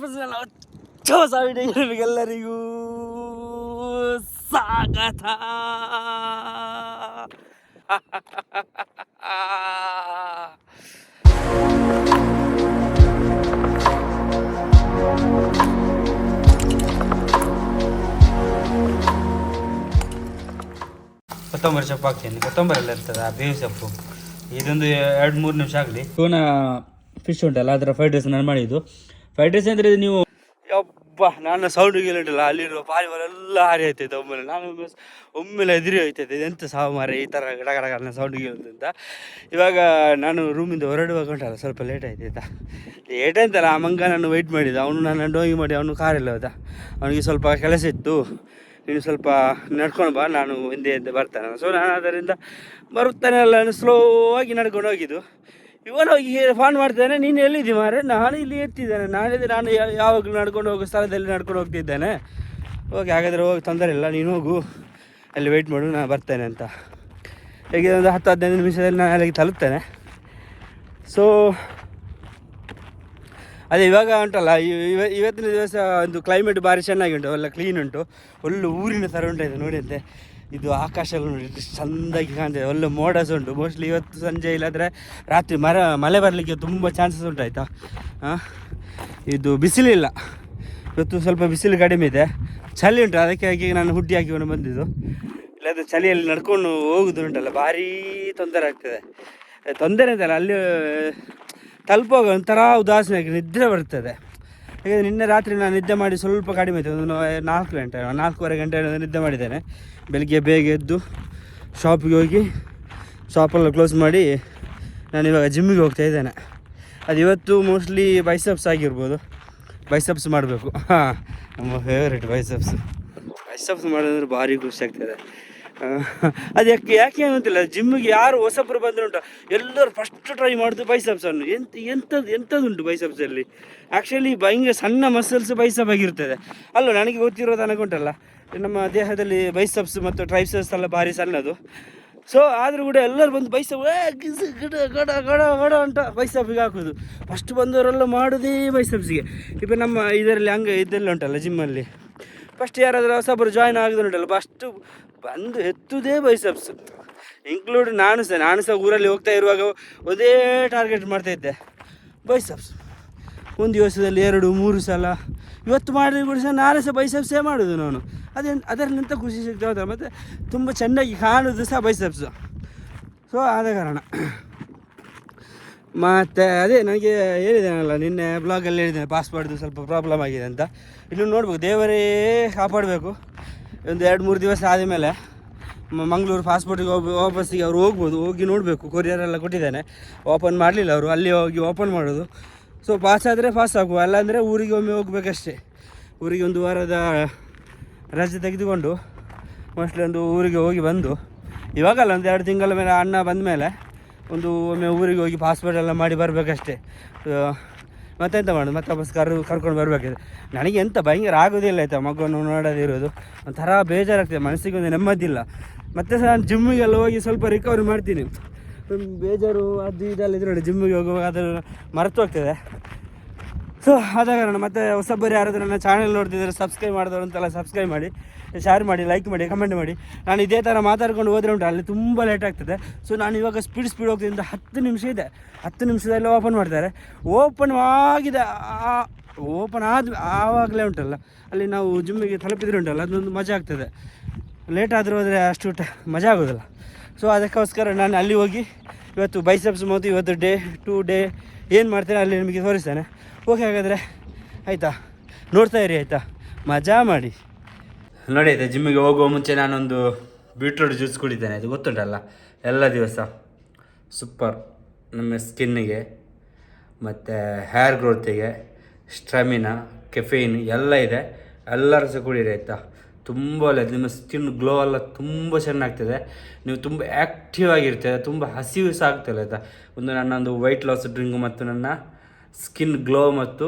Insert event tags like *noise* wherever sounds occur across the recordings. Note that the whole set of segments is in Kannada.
ಫ್ರೆಂಡ್ಸ್ ಹೊಚ್ಚ ಹೊಸ ವಿಡಿಯೋ ನಿಮಗೆಲ್ಲರಿಗೂ. ಸ್ವಾಗತ. ಕೊತ್ತಂಬರಿ ಸೊಪ್ಪು ಹಾಕ್ತೀನಿ. ಕೊತ್ತಂಬರಿ ಎಲ್ಲ ಇರ್ತದೆ? ಆ ಬೇವು ಸೊಪ್ಪು. ಇದೊಂದು ಎರಡು ಮೂರು ನಿಮಿಷ ಆಗಲಿ. ಇವನ ಫಿಶ್ ಉಂಟಲ್ಲ ಅದರ ಫ್ರೈಡ್ ರೈಸ್ ನಾನು ಮಾಡಿದ್ದು. ರೈಸ್ ಅಂದರೆ ನೀವು ಯಪ್ಪ ನಾನು ಸೌಂಡ್ ಉಂಟಲ್ಲ ಅಲ್ಲಿರುವ ಪಾರಿವಾರೆಲ್ಲ ಹಾರಿ ಆಯ್ತೈತೆ ಒಮ್ಮೆಲೆ. ನಾನು ಒಮ್ಮೆ ಒಮ್ಮೆಲೆ ಎದುರಿ ಹೋಯ್ತೈತೆ. ಇದೆಂತ ಸಾವು ಮಾರಿ ಈ ಥರ ಗಡ ಗಡ ಗಡ ಸೌಂಡ್ ಅಂತ. ಇವಾಗ ನಾನು ರೂಮಿಂದ ಹೊರಡುವಾಗ ಉಂಟಲ್ಲ, ಸ್ವಲ್ಪ ಲೇಟ್ ಆಯ್ತಾಯ್ತಾ ಲೇಟ್ ಅಂತಲ್ಲ ಆ ಮಂಗ ನಾನು ವೆಯ್ಟ್ ಮಾಡಿದ. ಅವನು ನಾನು ಡೋಗಿ ಮಾಡಿ, ಅವನು ಕಾರಿಲ್ಲ ಹೋದ. ಅವನಿಗೆ ಸ್ವಲ್ಪ ಕೆಲಸ ಇತ್ತು. ನೀನು ಸ್ವಲ್ಪ ನಡ್ಕೊಂಡು ಬಾ, ನಾನು ಹಿಂದೆ ಹಿಂದೆ ಬರ್ತಾನೆ. ಸೊ ನಾನು ಅದರಿಂದ ಬರುತ್ತಾನೆ ಅಲ್ಲ ಸ್ಲೋ ಆಗಿ ನಡ್ಕೊಂಡು ಹೋಗಿದ್ದು. ಇವನು ಫೋನ್ ಮಾಡ್ತಾನೆ ನೀನು ಎಲ್ಲಿದ್ದಿ ಮಾರೆ ನಾನು ಇಲ್ಲಿ ಎತ್ತಿದ್ದೇನೆ. ನಾನಿದ್ದೆ ನಾನು ಯಾವಾಗಲೂ ನಡ್ಕೊಂಡು ಹೋಗೋ ಸ್ಥಳದಲ್ಲಿ ನಡ್ಕೊಂಡು ಹೋಗ್ತಿದ್ದೇನೆ. ಓಕೆ ಹಾಗಾದರೆ ಹೋಗಿ ತೊಂದರೆ ಇಲ್ಲ, ನೀನು ಹೋಗು. ಅಲ್ಲಿ ವೆಯ್ಟ್ ಮಾಡು ನಾನು ಬರ್ತೇನೆ ಅಂತ. ಹೇಗೆ ಒಂದು ಹತ್ತು, ಹದಿನೈದು ನಿಮಿಷದಲ್ಲಿ ನಾನು ಅಲ್ಲಿಗೆ ತಲುಪ್ತೇನೆ. ಸೊ ಅದೇ ಇವಾಗ ಉಂಟಲ್ಲ ಇವ- ಇವ- ಇವತ್ತಿನ ದಿವಸ ಒಂದು ಕ್ಲೈಮೇಟ್ ಭಾರಿ ಚೆನ್ನಾಗಿ ಉಂಟು, ಎಲ್ಲ ಕ್ಲೀನ್ ಉಂಟು. ಒಳ್ಳೆ ಊರಿನ ಥರ ಉಂಟು ನೋಡಿ ಅಂತೆ ಇದು ಆಕಾಶ ಎಲ್ಲ ನೋಡಿ ಚಂದಾಗಿ ಕಾಣ್ತದೆ. ಒಳ್ಳೆ ಮೋಡಸ್ ಉಂಟು. ಮೋಸ್ಟ್ಲಿ ಇವತ್ತು ಸಂಜೆ ಇಲ್ಲಾಂದರೆ ರಾತ್ರಿ ಮರ, ಮಳೆ ಬರಲಿಕ್ಕೆ ತುಂಬ ಚಾನ್ಸಸ್ ಉಂಟು ಹಾಂ? ಇದು ಬಿಸಿಲಿಲ್ಲ. ಇವತ್ತು ಸ್ವಲ್ಪ ಬಿಸಿಲು ಕಡಿಮೆ ಇದೆ. ಚಳಿ ಉಂಟು. ಅದಕ್ಕಾಗಿ ನಾನು ಹುಡ್ಡಿ ಹಾಕಿಕೊಂಡು ಬಂದಿದ್ದು. ಇಲ್ಲಾಂದರೆ ಚಳಿಯಲ್ಲಿ ನಡ್ಕೊಂಡು ಹೋಗುದು ಉಂಟಲ್ಲ. ಭಾರೀ ತೊಂದರೆ ಆಗ್ತದೆ. ತೊಂದರೆ ಅಂತಲ್ಲ, ಅಲ್ಲಿ ತಲುಪೋಗ ಒಂಥರ ಉದಾಸೀನ ನಿದ್ರೆ ಬರ್ತದೆ. ಯಾಕಂದರೆ ನಿನ್ನೆ ರಾತ್ರಿ ನಾನು ನಿದ್ದೆ ಮಾಡಿ ಸ್ವಲ್ಪ ಕಡಿಮೆ ಆಯಿತು. ಒಂದು ನಾಲ್ಕು ಗಂಟೆ, ನಾಲ್ಕೂವರೆ ಗಂಟೆ ನಿದ್ದೆ ಮಾಡಿದ್ದೇನೆ. ಬೆಳಿಗ್ಗೆ ಬೇಗ ಎದ್ದು ಶಾಪಿಗೆ ಹೋಗಿ ಶಾಪೆಲ್ಲ ಕ್ಲೋಸ್ ಮಾಡಿ ನಾನು ಇವಾಗ ಜಿಮ್ಮಿಗೆ ಹೋಗ್ತಾ ಇದ್ದೇನೆ. ಅದು ಇವತ್ತು ಮೋಸ್ಟ್ಲಿ ಬೈಸಪ್ಸ್ ಆಗಿರ್ಬೋದು. ಬೈಸಪ್ಸ್ ಮಾಡಬೇಕು. *laughs* ಹಾಂ, ನಮ್ಮ ಫೇವ್ರೇಟ್ ಬೈಸಪ್ಸ್ ಬೈಸಪ್ಸ್ ಮಾಡೋದಂದ್ರೆ ಭಾರಿ ಖುಷಿ ಆಗ್ತದೆ. *laughs* ಅದಕ್ಕೆ ಯಾಕೆ ಏನಂತಿಲ್ಲ ಜಿಮ್ಗೆ ಜಿಮ್ಮಿಗೆ ಯಾರು ಹೊಸಬ್ರು ಬಂದರೆ ಉಂಟು. ಎಲ್ಲರೂ ಫಸ್ಟ್ ಟ್ರೈ ಮಾಡೋದು ಅನ್ನು. ಎಂತ ಎಂಥದ್ದು ಎಂಥದ್ದುಂಟು ಅಲ್ಲಿ? ಆ್ಯಕ್ಚುಲಿ ಭಯಂಗ ಸಣ್ಣ ಮಸಲ್ಸ್ ಬೈಸಪ್ ಆಗಿರ್ತದೆ. ಅಲ್ಲ, ನನಗೆ ಗೊತ್ತಿರೋದು ತನಕ ಉಂಟಲ್ಲ. ನಮ್ಮ ದೇಹದಲ್ಲಿ ಬೈಸಪ್ಸ್ ಮತ್ತು ಟ್ರೈಸಬ್ಸ್ ಎಲ್ಲ ಭಾರಿ ಸಣ್ಣದು. ಸೊ ಆದರೂ ಕೂಡ ಎಲ್ಲರೂ ಬಂದು ಬೈಸಪ್ ಗಿಡ, ಗಡ ಗಡ ಗಡ ಅಂತ ಬೈಸಪ್ಗೆ ಹಾಕೋದು. ಫಸ್ಟ್ ಬಂದವರೆಲ್ಲ ಮಾಡೋದೇ ಬೈಸಪ್ಸ್ಗೆ ಇಪ್ಪ ನಮ್ಮ ಇದರಲ್ಲಿ ಹಂಗೆ ಇದೆಲ್ಲ ಉಂಟಲ್ಲ, ಜಿಮ್ಮಲ್ಲಿ. ಫಸ್ಟ್ ಯಾರಾದರೂ ಹೊಸಬ್ರು ಜಾಯ್ನ್ ಆಗಿದ್ರು ಫಸ್ಟು ಬಂದು ಎತ್ತುದೇ ಬೈಸಪ್ಸ್ ಇನ್ಕ್ಲೂಡ್ ನಾನು ಸಹ ನಾನು ಸಹ ಊರಲ್ಲಿ ಹೋಗ್ತಾ ಇರುವಾಗ ಒಂದೇ ಟಾರ್ಗೆಟ್ ಮಾಡ್ತಾ ಇದ್ದೆ ಬೈಸಪ್ಸ್ ಒಂದು ದಿವಸದಲ್ಲಿ ಎರಡು, ಮೂರು ಸಲ. ಇವತ್ತು ಮಾಡಿದ್ರೆ ಕೂಡ ಸಹ ನಾನು ಸಹ ಬೈಸಪ್ಸೇ ಮಾಡೋದು ನಾನು. ಅದೇ ಅದರಲ್ಲಿಂತ ಖುಷಿ ಸಿಗ್ತಾ ಮತ್ತು ತುಂಬ ಚೆನ್ನಾಗಿ ಕಾಣೋದು ಸಹ ಬೈಸಪ್ಸು ಸೊ ಆದ ಕಾರಣ. ಮತ್ತು ಅದೇ ನನಗೆ ಹೇಳಿದ್ದೇನಲ್ಲ ನಿನ್ನೆ ಬ್ಲಾಗಲ್ಲಿ ಹೇಳಿದ್ದೇನೆ ಪಾಸ್ಪೋರ್ಟ್ದು ಸ್ವಲ್ಪ ಪ್ರಾಬ್ಲಮ್ ಆಗಿದೆ ಅಂತ. ಇನ್ನು ನೋಡ್ಬೇಕು, ದೇವರೇ ಕಾಪಾಡಬೇಕು. ಒಂದು ಎರಡು ಮೂರು ದಿವಸ ಆದಮೇಲೆ ಮಂಗಳೂರು ಪಾಸ್ಪೋರ್ಟಿಗೆ ಹೋಗಿ ವಾಪಸ್ಸಿಗೆ ಅವ್ರು ಹೋಗ್ಬೋದು, ಹೋಗಿ ನೋಡಬೇಕು. ಕೊರಿಯರ್ ಎಲ್ಲ ಕೊಟ್ಟಿದ್ದಾನೆ. ಓಪನ್ ಮಾಡಲಿಲ್ಲ ಅವರು, ಅಲ್ಲಿ ಹೋಗಿ ಓಪನ್ ಮಾಡೋದು. ಸೊ ಪಾಸ್ ಆದರೆ ಪಾಸ್ ಆಗುವ, ಅಲ್ಲಾಂದರೆ ಊರಿಗೆ ಒಮ್ಮೆ ಹೋಗ್ಬೇಕಷ್ಟೇ. ಊರಿಗೆ ಒಂದು ವಾರದ ರಜೆ ತೆಗೆದುಕೊಂಡು ಮೋಸ್ಟ್ಲಿ ಒಂದು ಊರಿಗೆ ಹೋಗಿ ಬಂದು. ಇವಾಗಲ್ಲ, ಒಂದು ಎರಡು ತಿಂಗಳ ಮೇಲೆ ಅಣ್ಣ ಬಂದ ಮೇಲೆ ಒಂದು ಒಮ್ಮೆ ಊರಿಗೆ ಹೋಗಿ ಪಾಸ್ಪೋರ್ಟ್ ಎಲ್ಲ ಮಾಡಿ ಬರಬೇಕಷ್ಟೇ. ಮತ್ತೆಂತ ಮಾಡೋದು? ಮತ್ತೆ ವಾಪಸ್ ಕರ್, ಕರ್ಕೊಂಡು ಬರಬೇಕಿದೆ ನನಗೆ ಎಂತ ಭಯಂಕರ ಆಗೋದಿಲ್ಲ ಆಯಿತಾ ಮಗುವನ್ನು ನೋಡೋದಿರೋದು ಒಂಥರ ಬೇಜಾರಾಗ್ತದೆ, ಮನಸ್ಸಿಗೆ ಒಂದು ನೆಮ್ಮದಿಲ್ಲ ಮತ್ತೆ ಸಹ ನಾನು ಜಿಮ್ಮಿಗೆಲ್ಲ ಹೋಗಿ ಸ್ವಲ್ಪ ರಿಕವರಿ ಮಾಡ್ತೀನಿ. ಬೇಜಾರು, ಅದು ಇದೆಲ್ಲ ಇದ್ರೆ ನೋಡಿ ಜಿಮ್ಮಿಗೆ ಹೋಗುವಾಗ ಅದು ಮರೆತು ಹೋಗ್ತದೆ. ಸೊ ಆದ ಕಾರಣ ಮತ್ತೆ ಹೊಸಬ್ಬರು ಯಾರಾದರೂ ನನ್ನ ಚಾನಲ್ ನೋಡ್ತಿದ್ದಾರೆ ಸಬ್ಸ್ಕ್ರೈಬ್ ಮಾಡಿದವರು ಅಂತೆಲ್ಲ ಸಬ್ಸ್ಕ್ರೈಬ್ ಮಾಡಿ. ಶೇರ್ ಮಾಡಿ ಲೈಕ್ ಮಾಡಿ ಕಮೆಂಟ್ ಮಾಡಿ. ನಾನು ಇದೇ ಥರ ಮಾತಾಡ್ಕೊಂಡು ಹೋದ್ರೆ ಉಂಟು, ಅಲ್ಲಿ ತುಂಬ ಲೇಟ್ ಆಗ್ತದೆ. ಸೊ ನಾನು ಇವಾಗ ಸ್ಪೀಡ್ ಸ್ಪೀಡ್ ಹೋಗ್ತಿದ್ದ ಹತ್ತು ನಿಮಿಷ ಇದೆ. ಹತ್ತು ನಿಮಿಷದಲ್ಲಿ ಓಪನ್ ಮಾಡ್ತಾರೆ. ಓಪನ್ ಆಗಿದೆ. ಓಪನ್ ಆದ, ಆವಾಗಲೇ ಉಂಟಲ್ಲ. ಅಲ್ಲಿ ನಾವು ಜಿಮ್ಮಿಗೆ ತಲುಪಿದ್ರೆ ಉಂಟಲ್ಲ, ಅದೊಂದು ಮಜಾ ಆಗ್ತದೆ. ಲೇಟ್ ಆದರೂ ಹೋದರೆ ಅಷ್ಟು ಮಜಾ ಆಗೋದಿಲ್ಲ. ಸೊ ಅದಕ್ಕೋಸ್ಕರ ನಾನು ಅಲ್ಲಿ ಹೋಗಿ, ಇವತ್ತು ಬೈಸಪ್ಸ್ ಮತ್ತು ಇವತ್ತು ಡೇ ಟು ಡೇ ಏನು ಮಾಡ್ತೇನೆ ಅಲ್ಲಿ ನಿಮಗೆ ತೋರಿಸ್ತೇನೆ. ಓಕೆ ಹಾಗಾದರೆ ಆಯಿತಾ? ನೋಡ್ತಾ ಇರಿ, ಆಯಿತಾ? ಮಜಾ ಮಾಡಿ. ನೋಡಿ ಆಯ್ತಾ ಜಿಮ್ಮಿಗೆ ಹೋಗುವ ಮುಂಚೆ ನಾನೊಂದು ಬೀಟ್ರೂಟ್ ಜ್ಯೂಸ್ ಕುಡಿತೇನೆ. ಅದು ಗೊತ್ತುಂಟಲ್ಲ? ಎಲ್ಲ ದಿವಸ. ಸೂಪರ್ ನಮ್ಮ ಸ್ಕಿನ್ನಿಗೆ ಮತ್ತು ಹೇರ್ ಗ್ರೋತಿಗೆ ಸ್ಟ್ರಮಿನಾ ಕೆಫೀನ್ ಎಲ್ಲ ಇದೆ. ಎಲ್ಲರೂ ಸಹ ಕುಡೀರಿ, ಆಯಿತಾ? ತುಂಬ ಒಳ್ಳೆಯದು ನಿಮ್ಮ ಸ್ಕಿನ್ ಗ್ಲೋ ಎಲ್ಲ ತುಂಬ ಚೆನ್ನಾಗ್ತದೆ. ನೀವು ತುಂಬ ಆ್ಯಕ್ಟಿವ್ ಆಗಿರ್ತದೆ ತುಂಬ ಹಸಿವು ಸಹ ಆಗ್ತದೆ ಆಯಿತಾ? ಒಂದು ನನ್ನೊಂದು ವೈಟ್ ಲಾಸ್ ಡ್ರಿಂಕ್ ಮತ್ತು ನನ್ನ ಸ್ಕಿನ್ ಗ್ಲೋ ಮತ್ತು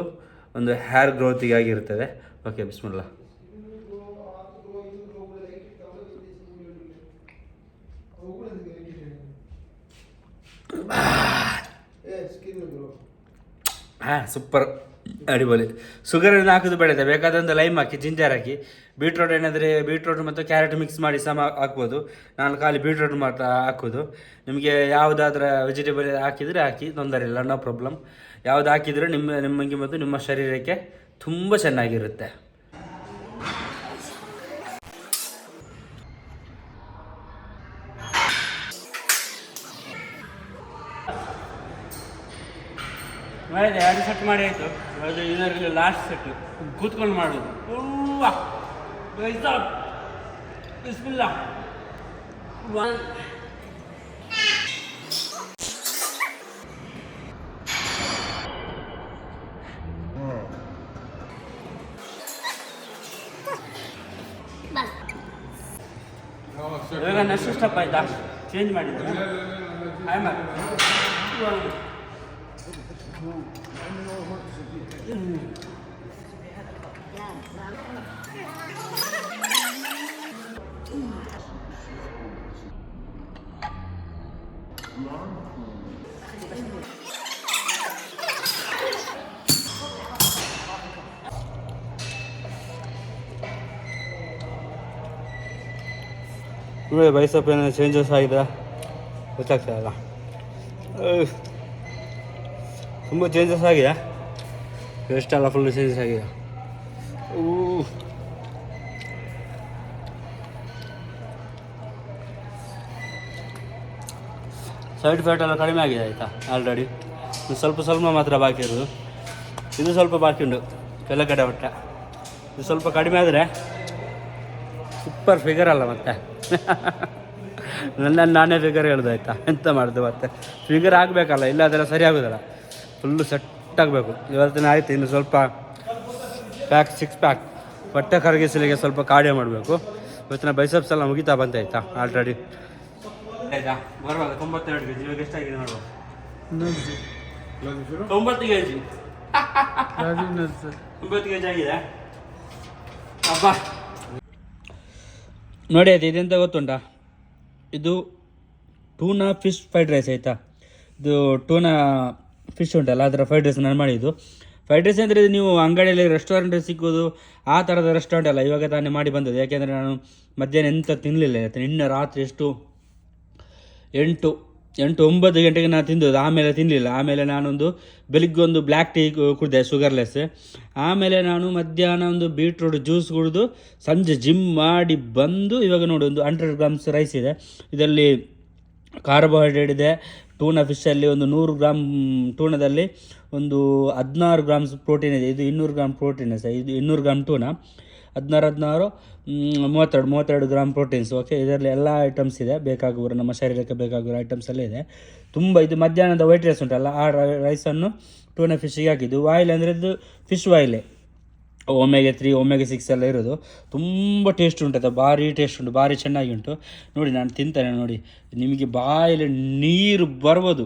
ಒಂದು ಹೇರ್ ಗ್ರೋತಿಗೆ ಆಗಿರ್ತದೆ. ಓಕೆ ಬಿಸ್ಮಿಲ್ಲ ಹಾಂ ಸೂಪರ್ ಅಡಿಬೋಲಿ ಶುಗರ್ ಹಾಕೋದು ಬೇಡ ಬೇಕಾದಂಥ ಲೈಮ್ ಹಾಕಿ ಜಿಂಜರ್ ಹಾಕಿ ಬೀಟ್ರೋಟ್ ಏನಾದರೆ ಬೀಟ್ರೋಟ್ ಮತ್ತು ಕ್ಯಾರೆಟ್ ಮಿಕ್ಸ್ ಮಾಡಿ ಸಮ ಹಾಕ್ಬೋದು. ನಾನು ಖಾಲಿ ಬೀಟ್ರೋಟ್ ಮಾತ್ರ ಹಾಕೋದು. ನಿಮಗೆ ಯಾವುದಾದ್ರ ವೆಜಿಟೇಬಲ್ ಹಾಕಿದರೆ ಹಾಕಿ, ತೊಂದರೆ ಇಲ್ಲ ನೋ ಪ್ರಾಬ್ಲಮ್ ಯಾವ್ದು ಹಾಕಿದರೆ ನಿಮ್ಮ, ನಿಮಗೆ ಮತ್ತು ನಿಮ್ಮ ಶರೀರಕ್ಕೆ ತುಂಬ ಚೆನ್ನಾಗಿರುತ್ತೆ. ಮಾಡಿದೆ ಎರಡು ಸೆಟ್ ಮಾಡಿ ಆಯಿತು. ಅದು ಇದರಲ್ಲಿ ಲಾಸ್ಟ್ ಸೆಟ್ ಕೂತ್ಕೊಂಡು ಮಾಡೋದು. ಬಿಸ್ಮಿಲ್ಲ ಇವಾಗ ನೆಕ್ಸ್ಟ್ ಸ್ಟೆಪ್ ಆಯ್ತಾ? ಚೇಂಜ್ ಮಾಡಿದ್ದೆ ಹಾಯ್ ಮಾಡಿ ನೋಡಿ ಬೈಸಪ್ ಏನಾದ್ರು ಚೇಂಜಸ್ ಆಗಿದೆ ಗೊತ್ತಾಗ್ತಾ ಇಲ್ಲ ತುಂಬ ಚೇಂಜಸ್ ಆಗಿದೆ. ಎಷ್ಟೆಲ್ಲ ಫುಲ್ ಚೇಂಜಸ್ ಆಗಿದೆ. ಊ. ಸೈಡ್ ಫ್ಯಾಟ್ ಎಲ್ಲ ಕಡಿಮೆ ಆಗಿದೆ ಆಯಿತಾ? ಆಲ್ರೆಡಿ ಸ್ವಲ್ಪ ಸ್ವಲ್ಪ ಮಾತ್ರ ಬಾಕಿ ಇರೋದು. ಇದು ಸ್ವಲ್ಪ ಬಾಕಿ ಉಂಟು. ಕಡೆ ಬಟ್ಟೆ ಇದು ಸ್ವಲ್ಪ ಕಡಿಮೆ ಆದರೆ ಸೂಪರ್ ಫಿಗರ್ ಅಲ್ಲ ಮತ್ತೆ. *laughs* ನನ್ನ ನಾನೇ ಫಿಗರ್ ಹೇಳ್ದು ಆಯಿತಾ? ಎಂತ ಮಾಡ್ದು ಮತ್ತೆ? ಫಿಗರ್ ಆಗಬೇಕಲ್ಲ ಇಲ್ಲ ಅದೆಲ್ಲ ಸರಿ ಆಗೋದಿಲ್ಲ. ಫುಲ್ಲು ಸೆಟ್ ಆಗಬೇಕು. ಇವತ್ತಿನ ಆಯಿತು ಇನ್ನು ಸ್ವಲ್ಪ ಪ್ಯಾಕ್ ಸಿಕ್ಸ್ ಪ್ಯಾಕ್ ಹೊಟ್ಟೆ ಕರಗಿಸಲಿಗೆ ಸ್ವಲ್ಪ ಕಾರ್ಡಿಯೋ ಮಾಡಬೇಕು. ಇವತ್ತಿನ ಬೈಸಪ್ಸ್ ಎಲ್ಲ ಮುಗಿತಾ ಬಂತಾಯ್ತಾ ಆಲ್ರೆಡಿ ಆಯ್ತಾ? ಬರುವಾಗ ತೊಂಬತ್ತೆರಡು ಕೆ ಜಿ ಇವಾಗ ಎಷ್ಟಾಗಿದೆ ನೋಡುವ? ತೊಂಬತ್ತು ಕೆ ಜಿ ಒಂಬತ್ತು ಕೆ ಜಿ ಆಗಿದೆ. ಅಬ್ಬಾ. ನೋಡಿ ಆಯ್ತು ಇದೆಂತ ಗೊತ್ತುಂಟಾ? ಇದು ಟೂನಾ ಫಿಶ್ ಫ್ರೈಡ್ ರೈಸ್ ಆಯಿತಾ? ಇದು ಟೂನಾ ಫಿಶ್ ಉಂಟಲ್ಲ ಥರ ಫ್ರೈಡ್ ರೈಸ್ ನಾನು ಮಾಡಿದ್ದು. ಫ್ರೈಡ್ ರೈಸ್ ಅಂದರೆ ನೀವು ಅಂಗಡಿಯಲ್ಲಿ ರೆಸ್ಟೋರೆಂಟ್ ಸಿಕ್ಕೋದು, ಆ ಥರದ ರೆಸ್ಟೋರೆಂಟ್ ಅಲ್ಲ, ಇವಾಗ ತಾನೇ ಮಾಡಿ ಬಂದದ್ದು. ಯಾಕೆಂದರೆ ನಾನು ಮಧ್ಯಾಹ್ನ ಎಂತ ತಿನ್ನಲಿಲ್ಲ ನಿನ್ನೆ ರಾತ್ರಿ ಎಷ್ಟು? ಎಂಟು ಎಂಟು ಒಂಬತ್ತು ಗಂಟೆಗೆ ನಾನು ತಿಂದದ್ದು, ಆಮೇಲೆ ತಿನ್ನಲಿಲ್ಲ ಆಮೇಲೆ ನಾನೊಂದು ಬೆಳಿಗ್ಗೆ ಒಂದು ಬ್ಲ್ಯಾಕ್ ಟೀ ಕುಡಿದೆ ಶುಗರ್ಲೆಸ್ ಆಮೇಲೆ ನಾನು ಮಧ್ಯಾಹ್ನ ಒಂದು ಬೀಟ್ರೂಟ್ ಜ್ಯೂಸ್ ಕುಡಿದು, ಸಂಜೆ ಜಿಮ್ ಮಾಡಿ ಬಂದು, ಇವಾಗ ನೋಡಿ ಒಂದು ಹಂಡ್ರೆಡ್ ಗ್ರಾಮ್ಸ್ ರೈಸ್ ಇದೆ. ಇದರಲ್ಲಿ ಕಾರ್ಬೋಹೈಡ್ರೇಟ್ ಇದೆ ಟೂನಾ ಫಿಶಲ್ಲಿ ಒಂದು ನೂರು ಗ್ರಾಮ್ ಟೂನದಲ್ಲಿ ಒಂದು ಹದಿನಾರು ಗ್ರಾಮ್ಸ್ ಪ್ರೋಟೀನ್ ಇದೆ. ಇದು ಇನ್ನೂರು ಗ್ರಾಮ್ ಪ್ರೋಟೀನ್ ಸರ್. ಇದು ಇನ್ನೂರು ಗ್ರಾಮ್ ಟೂನ ಹದಿನಾರು ಹದಿನಾರು ಮೂವತ್ತೆರಡು ಮೂವತ್ತೆರಡು ಗ್ರಾಮ್ ಪ್ರೋಟೀನ್ಸ್ ಓಕೆ ಇದರಲ್ಲಿ ಎಲ್ಲ ಐಟಮ್ಸ್ ಇದೆ. ಬೇಕಾಗುವ ನಮ್ಮ ಶರೀರಕ್ಕೆ ಬೇಕಾಗಿರೋ ಐಟಮ್ಸ್ ಎಲ್ಲ ಇದೆ. ತುಂಬ, ಇದು ಮಧ್ಯಾಹ್ನದ ವೈಟ್ ರೈಸ್ ಉಂಟಲ್ಲ, ಆ ರೈಸನ್ನು ಟೂನ ಫಿಶಿಗೆ ಹಾಕಿದ್ದು. ಆಯಿಲ್ ಅಂದರೆ ಇದು ಫಿಶ್ ಆಯಿಲೇ ಒಮೆಗೆ ತ್ರೀ ಒಮೆಗೆ ಸಿಕ್ಸ್ ಎಲ್ಲ ಇರೋದು. ತುಂಬ ಟೇಸ್ಟ್ ಉಂಟು ಭಾರಿ ಟೇಸ್ಟ್ ಉಂಟು. ಭಾರಿ ಚೆನ್ನಾಗಿ ಉಂಟು. ನೋಡಿ, ನಾನು ತಿಂತೇನೆ ನೋಡಿ. ನಿಮಗೆ ಬಾಯಲ್ಲಿ ನೀರು ಬರ್ಬೋದು.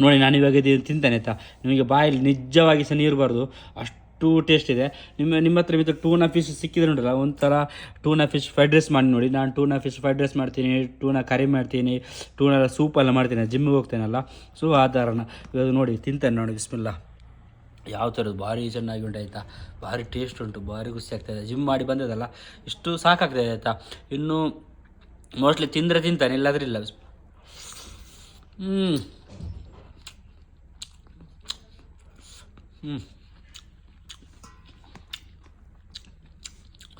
ನೋಡಿ, ನಾನು ಇವಾಗ ಇದು ತಿಂತೇನೆ ಆಯ್ತಾ? ನಿಮಗೆ ಬಾಯಲ್ಲಿ ನಿಜವಾಗಿ ಸಹ ನೀರು ಬರೋದು. ಅಷ್ಟು ಟೇಸ್ಟ್ ಇದೆ. ನಿಮ್ಮ ನಿಮ್ಮ ಹತ್ರ ಇದು ಟೂನಾ ಫಿಶ್ ಸಿಕ್ಕಿದ್ರೆ ಉಂಟಲ್ಲ, ಒಂಥರ ಟೂನಾ ಫಿಶ್ ಫ್ರೈಡ್ ರೈಸ್ ಮಾಡಿ ನೋಡಿ. ನಾನು ಟೂನಾ ಫಿಶ್ ಫ್ರೈಡ್ ರೈಸ್ ಮಾಡ್ತೀನಿ ಟೂನಾ ಕರಿ ಮಾಡ್ತೀನಿ ಟೂನಾ ಸೂಪ್ ಎಲ್ಲ ಮಾಡ್ತೀನಿ. ಜಿಮ್ಮಿಗೆ ಹೋಗ್ತೇನಲ್ಲ. ಸೊ ಆ ಇವಾಗ ನೋಡಿ, ತಿಂತೇನೆ ನೋಡಿ ಬಿಸ್ಮಿಲ್ಲ ಯಾವ ಥರದ್ದು ಭಾರಿ ಚೆನ್ನಾಗಿ ಉಂಟು ಆಯಿತಾ? ಭಾರಿ ಟೇಸ್ಟ್ ಉಂಟು, ಭಾರಿ ಖುಷಿ ಆಗ್ತಾಯಿದೆ ಜಿಮ್ ಮಾಡಿ ಬಂದದಲ್ಲ ಇಷ್ಟು ಸಾಕಾಗ್ತದೆ ಆಯಿತಾ? ಇನ್ನು ಮೋಸ್ಟ್ಲಿ ತಿಂದರೆ ತಿಂತಾನೆ, ಇಲ್ಲಾದ್ರೂ ಇಲ್ಲ. ಹ್ಞೂ ಹ್ಞೂ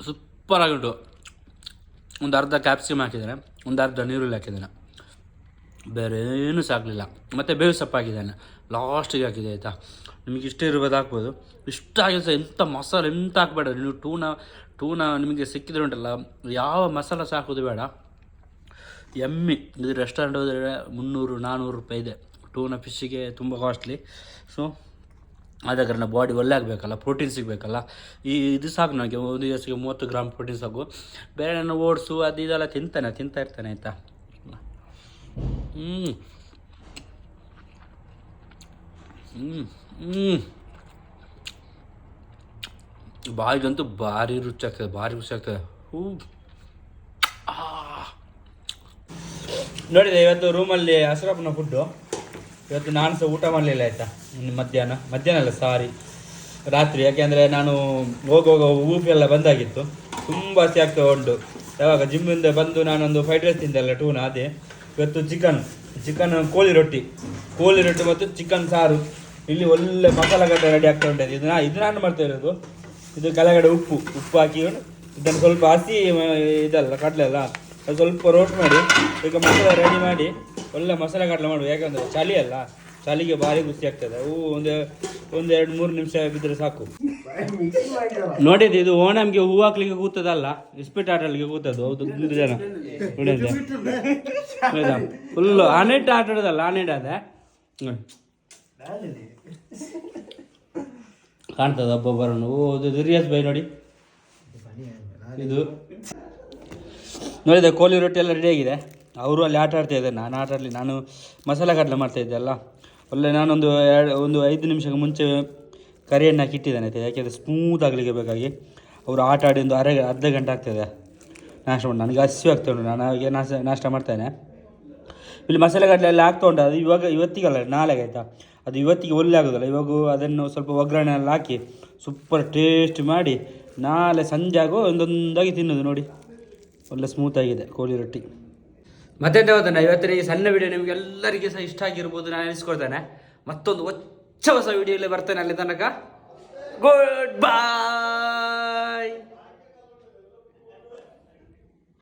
ಸೂಪರಾಗಿ ಉಂಟು. ಒಂದು ಅರ್ಧ ಕ್ಯಾಪ್ಸಿಕಮ್ ಹಾಕಿದ್ದಾನೆ ಒಂದು ಅರ್ಧ ನೀರುಳ್ಳಿ ಹಾಕಿದ್ದಾನೆ ಬೇರೆ ಏನೂ ಸಾಕಲಿಲ್ಲ. ಮತ್ತು ಬೇವು ಸೊಪ್ಪು ಹಾಕಿದ್ದಾನೆ ಲಾಸ್ಟಿಗೆ ಹಾಕಿದೆ ಆಯಿತಾ? ನಿಮಗೆ ಇಷ್ಟ ಇರ್ಬೋದು ಹಾಕ್ಬೋದು. ಇಷ್ಟ ಆಗಿದೆ ಎಂಥ ಮಸಾಲೆ ಎಂತ ಹಾಕಬೇಡ. ನೀವು ಟೂನ ಟೂನ ನಿಮಗೆ ಸಿಕ್ಕಿದ್ರೆ ಉಂಟಲ್ಲ, ಯಾವ ಮಸಾಲ ಸಾಕೋದು ಬೇಡ. ಎಮ್ಮಿ, ಇದು ರೆಸ್ಟೋರೆಂಟ್ ಹೋದರೆ ಮುನ್ನೂರು ನಾನ್ನೂರು ರೂಪಾಯಿ ಇದೆ. ಟೂನ ಫಿಶ್ಶಿಗೆ ತುಂಬ ಕಾಸ್ಟ್ಲಿ ಸೊ ಆದ ಕಾರಣ ಬಾಡಿ ಒಳ್ಳೆ ಆಗಬೇಕಲ್ಲ ಪ್ರೋಟೀನ್ ಸಿಗಬೇಕಲ್ಲ. ಈ ಇದು ಸಾಕು ನನಗೆ ಒಂದು ದಿವಸಕ್ಕೆ ಮೂವತ್ತು ಗ್ರಾಮ್ ಪ್ರೋಟೀನ್ ಸಾಕು. ಬೇರೆ ನಾನು ಓಟ್ಸು, ಅದು ಇದೆಲ್ಲ ತಿಂತಾನೆ, ತಿಂತಾ ಇರ್ತಾನೆ, ಆಯಿತಾ? ಹ್ಞೂ ಹ್ಞೂ ಬಾಯಿಗಂತೂ ಭಾರಿ ರುಚಿ ಆಗ್ತದೆ ಭಾರಿ ರುಚಿ ಆಗ್ತದೆ ಹೂ ನೋಡಿದೆ, ಇವತ್ತು ರೂಮಲ್ಲಿ ಹಸಿರಪ್ಪನ ಫುಡ್ಡು ಇವತ್ತು ನಾನು ಸಹ ಊಟ ಮಾಡಲಿಲ್ಲ ಆಯಿತಾ? ಮಧ್ಯಾಹ್ನ. ಮಧ್ಯಾಹ್ನ ಅಲ್ಲ, ಸಾರಿ. ರಾತ್ರಿ. ಯಾಕೆಂದರೆ ನಾನು ಹೋಗುವಾಗ ಎಲ್ಲ ಬಂದಾಗಿತ್ತು. ತುಂಬ ಹಸಿ ಆಗ್ತಾ ಉಂಟು. ಯಾವಾಗ ಜಿಮ್ಮಿಂದ ಬಂದು ನಾನೊಂದು ಫ್ರೈಡ್ ರೈಸ್ ತಿಂದಲ್ಲ ಟೂನ ಅದೇ. ಇವತ್ತು ಚಿಕನ್ ಚಿಕನ್ ಕೋಳಿ ರೊಟ್ಟಿ. ಕೋಳಿ ರೊಟ್ಟಿ ಮತ್ತು ಚಿಕನ್ ಸಾರು. ಇಲ್ಲಿ ಒಳ್ಳೆ ಮಸಾಲ ಗಡ್ಡೆ ರೆಡಿ ಆಗ್ತಾ ಉಂಟು. ಇದು ನಾ ಇದು ನಾನು ಮಾಡ್ತಾ ಇರೋದು. ಇದು ಕೆಳಗಡೆ ಉಪ್ಪು. ಉಪ್ಪು ಹಾಕಿ ಇದನ್ನು ಸ್ವಲ್ಪ ಹಸಿ ಇದಲ್ಲ ಕಡಲೆ ಅಲ್ಲ ಅದು ಸ್ವಲ್ಪ ರೋಟ್ ಮಾಡಿ ಈಗ ಮಸಾಲೆ ರೆಡಿ ಮಾಡಿ ಒಳ್ಳೆ ಮಸಾಲೆ ಕಡಲೆ ಮಾಡುವ. ಯಾಕಂದರೆ ಚಳಿ ಅಲ್ಲ ಚಳಿಗೆ ಭಾರಿ ಖುಷಿ ಆಗ್ತದೆ. ಅವು ಒಂದು ಒಂದು ಎರಡು ಮೂರು ನಿಮಿಷ ಬಿದ್ದರೆ ಸಾಕು. ನೋಡಿದ್ದು ಇದು ಓಣಂಗೆ ಹೂ ಹಾಕ್ಲಿಕ್ಕೆ ಕೂತದಲ್ಲ ಇಸ್ಪಿಟ್ ಆಟಲಿಕ್ಕೆ ಕೂತದ್ದು. ಹೌದು ಮೂರು ಜನ. ನೋಡಿದ್ದೆ ಫುಲ್ಲು ಆನೆಟ್ ಆಟ ಆಡೋದಲ್ಲ ಆನೆಟ್ ಅದೇ ನೋಡಿ ಕಾಣ್ತದ ಬರೋಣ ಓ, ಇದು ರಿಯಾಸ್ ಬೈ ನೋಡಿ. ಇದು. ನೋಡಿದೆ ಕೋಳಿ ರೊಟ್ಟಿ ಎಲ್ಲ ರೆಡಿ ಆಗಿದೆ. ಅವರು ಅಲ್ಲಿ ಆಟ ಆಡ್ತಾ ಇದ್ದಾರೆ. ನಾನು ಆಟ ಆಡಲಿ ನಾನು ಮಸಾಲೆ ಕಡಲೆ ಮಾಡ್ತಾ ಇದ್ದೆ ಅಲ್ಲ. ಒಳ್ಳೆ ನಾನೊಂದು ಎರಡು ಒಂದು ಐದು ನಿಮಿಷಕ್ಕೆ ಮುಂಚೆ ಕರಿ ಎಣ್ಣೆ ಹಾಕಿ ಇಟ್ಟಿದ್ದೇನೆ ಆಯ್ತಾ ಯಾಕೆಂದರೆ ಸ್ಮೂತ್ ಆಗಲಿಕ್ಕೆ ಬೇಕಾಗಿ. ಅವರು ಆಟ ಆಡಿ ಒಂದು ಅರೆ ಅರ್ಧ ಗಂಟೆ ಆಗ್ತದೆ ನಾಷ್ಟ ಮಾಡಿ ನನಗೆ ಹಸಿವು ಆಗ್ತಾ ಉಂಟು. ನಾನು ಹಾಗೆ ನಾಷ್ಟ ನಾಷ್ಟ ಮಾಡ್ತೇನೆ. ಇಲ್ಲಿ ಮಸಾಲೆ ಕಡಲೆ ಎಲ್ಲ ಆಗ್ತಾ ಉಂಟು. ಅದು ಇವಾಗ ಇವತ್ತಿಗಲ್ಲ, ನಾಳೆಗೆ ಆಯಿತಾ? ಅದು ಇವತ್ತಿಗೆ ಒಳ್ಳೆ ಆಗೋದಿಲ್ಲ ಇವಾಗ ಅದನ್ನು ಸ್ವಲ್ಪ ಒಗ್ಗರಣೆ ಎಲ್ಲ ಹಾಕಿ ಸೂಪರ್ ಟೇಸ್ಟ್ ಮಾಡಿ ನಾಳೆ ಸಂಜೆ ಆಗೋ ಒಂದೊಂದಾಗಿ ತಿನ್ನೋದು ನೋಡಿ. ಒಳ್ಳೆ ಸ್ಮೂತ್ ಆಗಿದೆ ಕೋಳಿ ರೊಟ್ಟಿ. ಮತ್ತೆ ಗೊತ್ತಣ್ಣ ಇವತ್ತಿನ ಈ ಸಣ್ಣ ವಿಡಿಯೋ ನಿಮಗೆ ಎಲ್ಲರಿಗೂ ಸಹ ಇಷ್ಟ ಆಗಿರ್ಬೋದು ನಾನು ಅನಿಸ್ಕೊಳ್ತೇನೆ ಮತ್ತೊಂದು ಹೊಚ್ಚ ಹೊಸ ವಿಡಿಯೋಲಿ ಬರ್ತೇನೆ ಅಲ್ಲಿ ತನಕ. ಗುಡ್ ಬಾಯ್